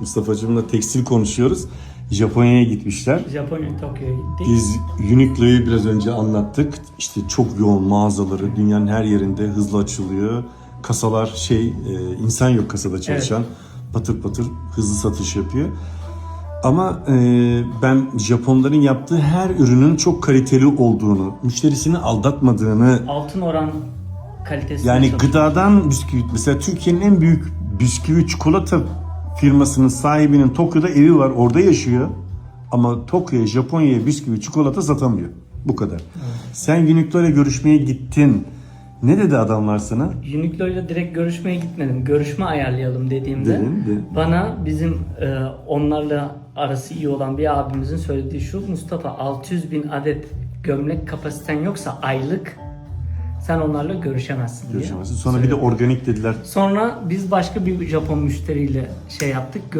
Mustafa'cığımla tekstil konuşuyoruz. Japonya'ya gitmişler. Japonya, Tokyo'ya gittik. Biz Uniqlo'yu biraz önce anlattık. İşte çok yoğun mağazaları dünyanın her yerinde hızlı açılıyor. Kasalar şey e, insan yok kasada çalışan. Patır patır hızlı satış yapıyor. Ama e, ben Japonların yaptığı her ürünün çok kaliteli olduğunu, müşterisini aldatmadığını Altın oran kalitesi. yani gıdadan bisküvit mesela Türkiye'nin en büyük bisküvi çikolata firmasının sahibinin Tokyo'da evi var orada yaşıyor. Ama Tokyo'ya Japonya'ya bisküvi çikolata satamıyor. Bu kadar. Sen Uniqlo ile görüşmeye gittin. Ne dedi adamlar sana? Uniqlo ile direkt görüşmeye gitmedim. Görüşme ayarlayalım dediğimde Dedin, de. bana bizim e, onlarla arası iyi olan bir abimizin söylediği şu Mustafa 600 bin adet gömlek kapasiten yoksa aylık sen onlarla görüşemezsin diye. Görüşemezsin. Sonra bir de organik dediler. Sonra biz başka bir Japon müşteriyle şey yaptık.